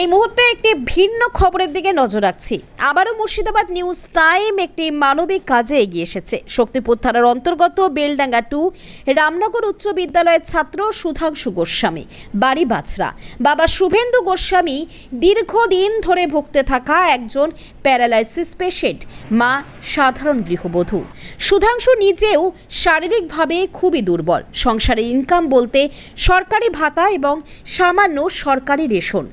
এই মুহূর্তে একটি ভিন্ন খবরের দিকে নজর রাখছি। আবারও মুর্শিদাবাদ নিউজ টাইম একটি মানবিক কাজে এগিয়ে এসেছে। শক্তিপুর থানার অন্তর্গত বেলডাঙ্গা টু রামনগর উচ্চ বিদ্যালয়ের ছাত্র সুধাংশু গোস্বামী, বাড়ি বাছরা। বাবা শুভেন্দু গোস্বামী দীর্ঘদিন ধরে ভুগতে থাকা একজন প্যারালাইসিস পেশেন্ট, মা সাধারণ গৃহবধূ। সুধাংশু নিজেও শারীরিকভাবে খুবই দুর্বল। সংসারের ইনকাম বলতে সরকারি ভাতা এবং সামান্য সরকারি রেশন।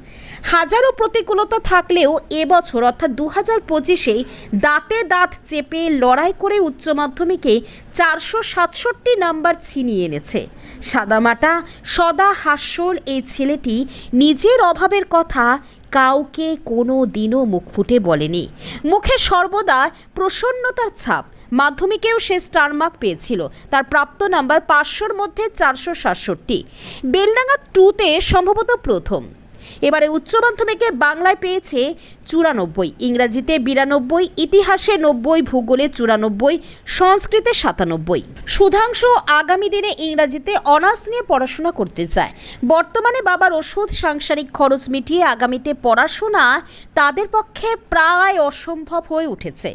হাজারো প্রতিকূলতা থাকলেও এবছর, অর্থাৎ দু হাজার পঁচিশে দাঁতে দাঁত চেপে লড়াই করে উচ্চ মাধ্যমিকে চারশো সাতষট্টি নাম্বার ছিনিয়ে এনেছে। সাদামাটা, সদা হাস্যর এই ছেলেটি নিজের অভাবের কথা কাউকে কোনো দিনও মুখ ফুটে বলেনি। মুখে সর্বদা প্রসন্নতার ছাপ। মাধ্যমিকেও সে স্টারমার্ক পেয়েছিল। তার প্রাপ্ত নাম্বার পাঁচশোর মধ্যে চারশো সাতষট্টি। বেলডাঙ্গা টুতে সম্ভবত প্রথম। এবারে উচ্চ মাধ্যমিকে বাংলায় পেয়েছে চুরানব্বই, ইংরাজিতে বিরানব্বই, ইতিহাসে নব্বই, ভূগোলে চুরানব্বই, সংস্কৃতে সাতানব্বই। সুধাংশ আগামী দিনে ইংরাজিতে অনার্স নিয়ে পড়াশোনা করতে চায়। বর্তমানে বাবার ওষুধ সাংসারিক খরচ মিটিয়ে আগামীতে পড়াশোনা তাদের পক্ষে প্রায় অসম্ভব হয়ে উঠেছে।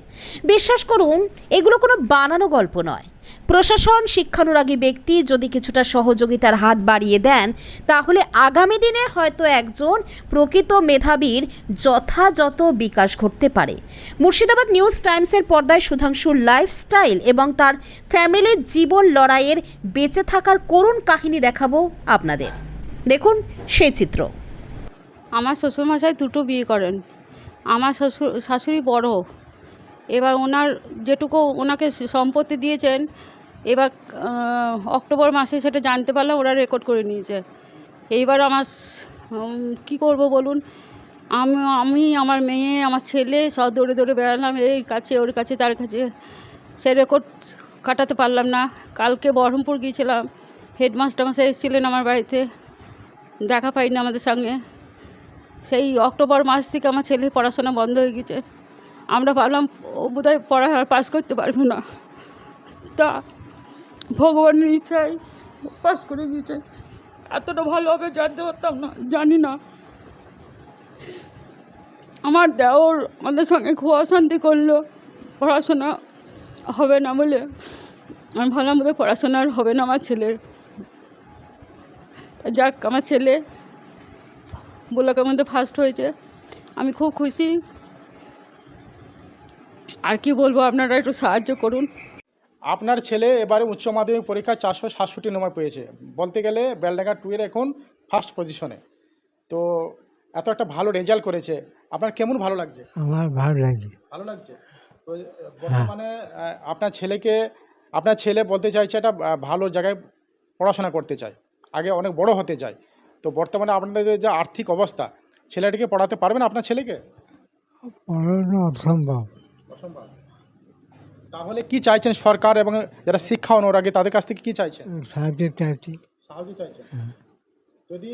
বিশ্বাস করুন, এগুলো কোনো বানানো গল্প নয়। প্রশাসন, শিক্ষানুরাগী ব্যক্তি যদি কিছুটা সহযোগিতার হাত বাড়িয়ে দেন, তাহলে আগামী দিনে হয়তো একজন প্রকৃত মেধাবীর যথাযথ বিকাশ ঘটতে পারে। মুর্শিদাবাদ নিউজ টাইমসের পর্দায় সুধাংশুর লাইফস্টাইল এবং তার ফ্যামিলির জীবন লড়াইয়ের বেঁচে থাকার করুণ কাহিনী দেখাবো আপনাদের। দেখুন সেই চিত্র। আমার শ্বশুরমশাই দুটো বিয়ে করেন। আমার শ্বশুর, শাশুড়ি বড়। এবার ওনার যেটুকু ওনাকে সম্পত্তি দিয়েছেন, এবার অক্টোবর মাসে সেটা জানতে পারলাম, ওরা রেকর্ড করে নিয়েছে। এইবার আমার কী করব বলুন? আমি আমি, আমার মেয়ে, আমার ছেলে সব দৌড়ে দৌড়ে বেড়ালাম এর কাছে, ওর কাছে, তার কাছে। সে রেকর্ড কাটাতে পারলাম না। কালকে বহরমপুর গিয়েছিলাম হেডমাস্টার এসেছিলেন আমার বাড়িতে। দেখা পাইনি আমাদের সঙ্গে। সেই অক্টোবর মাস থেকে আমার ছেলে পড়াশোনা বন্ধ হয়ে গেছে। আমরা ভাবলাম, ও বোধহয় পড়া আর পাস করতে পারবে না। তা ভগবানের ইচ্ছায় পাস করে গিয়েছে এতটা ভালোভাবে জানতে পারতাম না, জানি না। আমার দেওর আমাদের সঙ্গে খুব অশান্তি করল, পড়াশোনা হবে না বলে। আমি ভাবলাম, বোধহয় পড়াশোনা আর হবে না আমার ছেলের। যাক, আমার ছেলে ব্লকের মধ্যে ফার্স্ট হয়েছে। আমি খুব খুশি। আর কি বলব আপনারা একটু সাহায্য করুন। আপনার ছেলে এবারে উচ্চ মাধ্যমিক পরীক্ষায় চারশো সাতষট্টি নম্বর পেয়েছে। বলতে গেলে বেলডাঙ্গা টুয়ের এখন ফার্স্ট পজিশনে তো এত একটা ভালো রেজাল্ট করেছে। আপনার কেমন ভালো লাগছে? আমার ভালো লাগে ভালো লাগছে? তো আহ, বর্তমানে আপনার ছেলেকে আপনার ছেলে বলতে চাইছে একটা ভালো জায়গায় পড়াশোনা করতে চায়। আগে অনেক বড় হতে চায়। তো বর্তমানে আপনাদের যে আর্থিক অবস্থা ছেলেটিকে পড়াতে পারবেন আপনার ছেলেকে? পড়ানো অসম্ভব। অসম্ভব। তাহলে কি চাইছেন সরকার এবং যারা শিক্ষা অনুরাগী তাদের কাছ থেকে কি চাইছেন? সাহায্য চাইছি। সাহায্য চাইছেন। যদি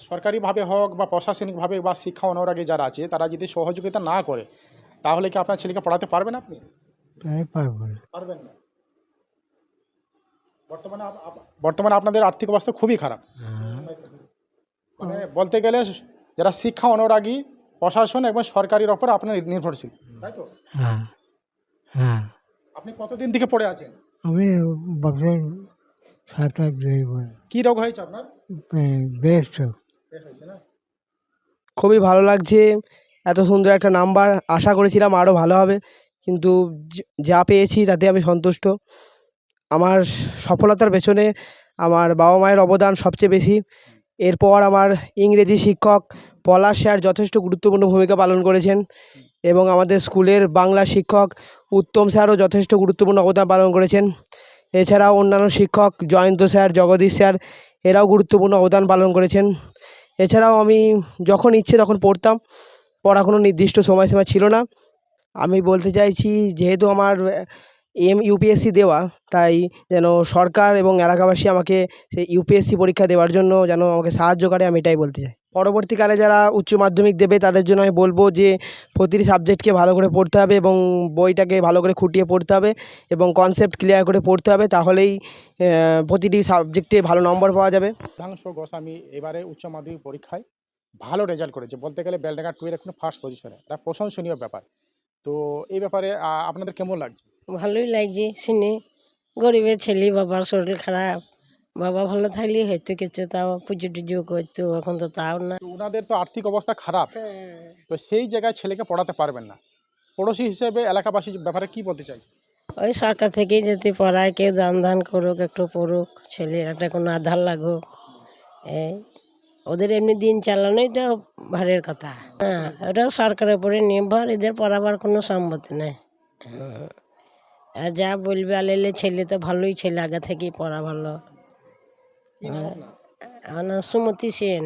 সরকারিভাবে হোক বা প্রশাসনিকভাবে বা শিক্ষা অনুরাগী যারা আছে তারা যদি সহযোগিতা না করে তাহলে কি আপনার ছেলেকে পড়াতে পারবেন আপনি? পারবেন না। বর্তমানে বর্তমানে আপনাদের আর্থিক অবস্থা খুবই খারাপ। হ্যাঁ, মানে বলতে গেলে যারা শিক্ষা অনুরাগী প্রশাসন এবং সরকারের ওপর আপনার নির্ভরশীল। তাই তো? হ্যাঁ হ্যাঁ। আপনি কতদিন থেকে পড়ে আছেন? আমি বছর সাত আট কি রোগ হয়েছে আপনার? হয়েছে না? খুবই ভালো লাগছে এত সুন্দর একটা নাম্বার আশা করেছিলাম আরও ভালো হবে কিন্তু যা পেয়েছি তাতে আমি সন্তুষ্ট। আমার সফলতার পেছনে আমার বাবা মায়ের অবদান সবচেয়ে বেশি। এরপর আমার ইংরেজি শিক্ষক পলাশ স্যার যথেষ্ট গুরুত্বপূর্ণ ভূমিকা পালন করেছেন। এবং আমাদের স্কুলের বাংলা শিক্ষক উত্তম স্যারও যথেষ্ট গুরুত্বপূর্ণ অবদান পালন করেছেন। এছাড়াও অন্যান্য শিক্ষক জয়ন্ত স্যার, জগদীশ স্যার, এরাও গুরুত্বপূর্ণ অবদান পালন করেছেন। এছাড়াও আমি যখন ইচ্ছে তখন পড়তাম, পড়া কোনো নির্দিষ্ট সময়সীমা ছিল না। আমি বলতে চাইছি যেহেতু আমার এম ইউপিএসসি দেওয়া, তাই যেন সরকার এবং এলাকাবাসী আমাকে সেই ইউপিএসসি পরীক্ষা দেওয়ার জন্য যেন আমাকে সাহায্য করে, আমি এটাই বলতে চাই। পরবর্তীকালে যারা উচ্চ মাধ্যমিক দেবে তাদের জন্য আমি বলব যে প্রতিটি সাবজেক্টকে ভালো করে পড়তে হবে এবং বইটাকে ভালো করে খুঁটিয়ে পড়তে হবে এবং কনসেপ্ট ক্লিয়ার করে পড়তে হবে তাহলেই প্রতিটি সাবজেক্টে ভালো নম্বর পাওয়া যাবে। সুধাংশু গোস্বামী এবারে উচ্চ মাধ্যমিক পরীক্ষায় ভালো রেজাল্ট করেছে। বলতে গেলে বেলডাঙ্গা টু এর এখন ফার্স্ট পজিশনে এটা প্রশংসনীয় ব্যাপার। তো এই ব্যাপারে আপনাদের কেমন লাগছে? ভালোই লাগছে শুনে। গরিবের ছেলে বাবার শরীর খারাপ। বাবা ভালো থাকলে হয়তো কিছু তাও পুজো টুজো করতো এখন তো তাও না। ওনাদের তো আর্থিক অবস্থা খারাপ। তো সেই জায়গায় ছেলেকে পড়াতে পারবেন না। পড়োশি হিসেবে এলাকাবাসী ব্যাপারে কি বলতে চাই? ওই সরকার থেকেই যদি পড়ায় কেউ দান দান করুক একটু পড়ুক ছেলের একটা কোনো আধার লাগুক এই ওদের এমনি দিন চালানোই তো ভারের কথা। হ্যাঁ ওটা সরকারের উপরে নির্ভর এদের পড়াবার কোনো সম্মতি নেই। হুম। আর যা বলবে আলেলে ছেলে তো ভালোই ছেলে আগে থেকেই পড়া ভালো। হ্যাঁ। আমার নাম সুমতি সেন